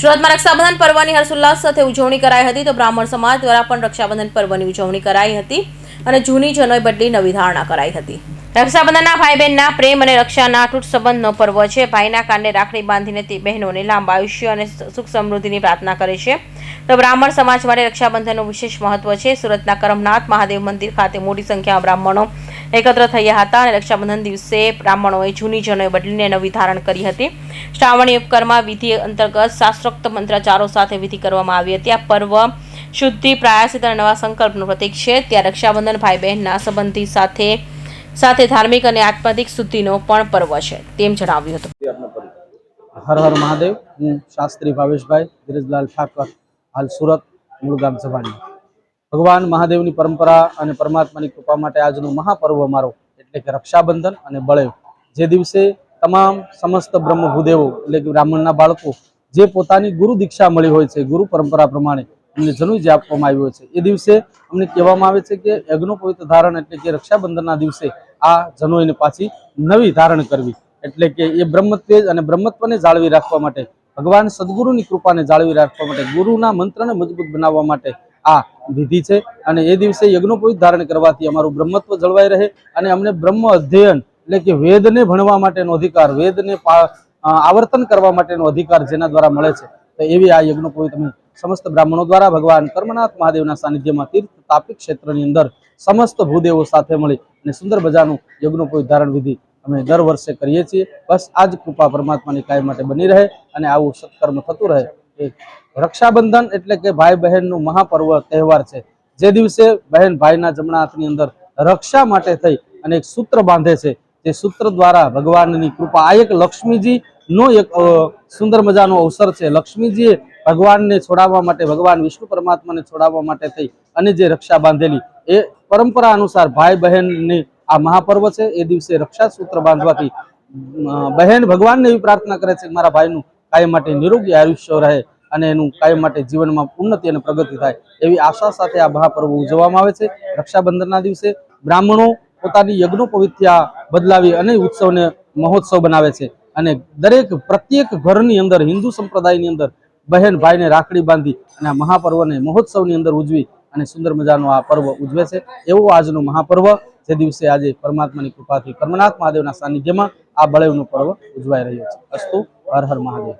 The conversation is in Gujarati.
સુરતમાં રક્ષાબંધન પર્વની હર્ષોલ્લાસ સાથે ઉજવણી કરાઈ હતી તો બ્રાહ્મણ સમાજ દ્વારા પણ રક્ષાબંધન પર્વની ઉજવણી કરાઈ હતી અને જૂની જનોઈ બદલી નવી ધારણા કરાઈ હતી. રક્ષાબંધનના ભાઈ બહેનના પ્રેમ અને રક્ષાના અતૂટ સંબંધનો પર્વ છે. ભાઈના કાંડે રાખડી બાંધીને તે બહેનોને લાંબા આયુષ્ય અને સુખ સમૃદ્ધિની પ્રાર્થના કરે છે. તો બ્રાહ્મણ સમાજ માટે રક્ષાબંધનનું વિશેષ મહત્વ છે. સુરતના કરમનાથ મહાદેવ મંદિર ખાતે મોટી સંખ્યામાં બ્રાહ્મણો એકત્ર થયા હતા અને રક્ષાબંધન દિવસે બ્રાહ્મણોએ જૂની જનોએ બદલીને નવી ધારણ કરી હતી. શ્રાવણી ઉપકરમાં વિધિ અંતર્ગત શાસ્ત્રોક્ત મંત્રાચારો સાથે વિધિ કરવામાં આવી હતી. આ પર્વ શુદ્ધિ, પ્રાયાસિત અને નવા સંકલ્પનું પ્રતીક છે. ત્યાં રક્ષાબંધન ભાઈ બહેનના સંબંધી સાથે સાથે ધાર્મિક અને આત્માધિક શુદ્ધિનો પણ પર્વ છે, તેમ જણાવ્યું હતું. હર હર મહાદેવ. હું શાસ્ત્રી ભાવેશભાઈ ધીરજલાલ ઠાકર, હાલ સુરત, મૂળ ગામ ભગવાન મહાદેવની પરંપરા અને પરમાત્માની કૃપા માટે આજનો મહાપર્વ અમારો એટલે કે રક્ષાબંધન અને બળેવ. જે દિવસે તમામ સમસ્ત બ્રહ્મ ભૂદેવો એટલે કે બ્રાહ્મણના બાળકો જે પોતાની ગુરુ દીક્ષા મળી હોય છે, ગુરુ પરંપરા પ્રમાણે જનુઈ જે આપવામાં આવ્યો છે. એ દિવસે અમને કહેવામાં આવે છે કે યજ્ઞો પવિત્ર ધારણ એટલે કે રક્ષાબંધનના દિવસે આ જનોઈને પાછી નવી ધારણ કરવી. એટલે કે એ બ્રહ્મત્વેજ અને બ્રહ્મત્વને જાળવી રાખવા માટે, ભગવાન સદગુરુની કૃપાને જાળવી રાખવા માટે, ગુરુના મંત્રને મજબૂત બનાવવા માટે આ વિધિ છે. અને એ દિવસે યજ્ઞોપવિત ધારણ કરવાથી અમારું બ્રહ્મત્વ જળવાઈ રહે અને અમને બ્રહ્મ અધ્યયન એટલે કે વેદને ભણવા માટેનો અધિકાર, વેદને આવર્તન કરવા માટેનો અધિકાર જેના દ્વારા મળે છે. તો એવી આ યજ્ઞોપવિત અમે સમસ્ત બ્રાહ્મણો દ્વારા ભગવાન કર્મનાથ મહાદેવના સાનિધ્યમાં તીર્થ તાપિક ક્ષેત્રની અંદર સમસ્ત ભૂદેવો સાથે મળી અને સુંદર મજાનું યજ્ઞોપોય ધારણ વિધિ અમે દર વર્ષે કરીએ છીએ. બસ આ જ કૃપા પરમાત્માની કાયમ માટે બની રહે અને આવું સત્કર્મ થતું રહે એ રક્ષાબંધન એટલે કે ભાઈ બહેનનું મહાપર્વ તહેવાર છે. જે દિવસે બહેન ભાઈના જમણા હાથની અંદર રક્ષા માટે થઈ અને એક સૂત્ર બાંધે છે. તે સૂત્ર દ્વારા ભગવાનની કૃપા આ એક લક્ષ્મીજી નો એક સુંદર મજાનો અવસર છે. લક્ષ્મીજીએ ભગવાનને છોડાવવા માટે, ભગવાન વિષ્ણુ પરમાત્માને છોડાવવા માટે થઈ અને જે રક્ષા બાંધેલી, એ પરંપરા અનુસાર ભાઈ બહેનની આ મહાપર્વ છે, એ દિવસે રક્ષા સૂત્ર બાંધવાથી બહેન ભગવાનને એવી પ્રાર્થના કરે છે મારા ભાઈનું કાયમ માટે નિરોગી આયુષ્ય રહે અને એનું કાયમ માટે જીવનમાં ઉન્નતિ અને પ્રગતિ થાય, એવી આશા સાથે આ મહાપર્વ ઉજવવામાં આવે છે. રક્ષાબંધનના દિવસે બ્રાહ્મણો પોતાની યજ્ઞોપવિત્યા બદલાવી અને ઉત્સવને મહોત્સવ બનાવે છે અને દરેક પ્રત્યેક ઘરની અંદર, હિન્દુ સંપ્રદાયની અંદર બહેન ભાઈને રાખડી બાંધી અને આ મહાપર્વને મહોત્સવની અંદર ઉજવી અને સુંદર મજાનો આ પર્વ ઉજવે છે. એવો આજનો મહાપર્વ જે દિવસે આજે પરમાત્માની કૃપાથી કર્મનાથ મહાદેવના સાનિધ્યમાં આ બળેવનો પર્વ ઉજવાઈ રહ્યો છે. અસ્તુ હર હર મહાદેવ.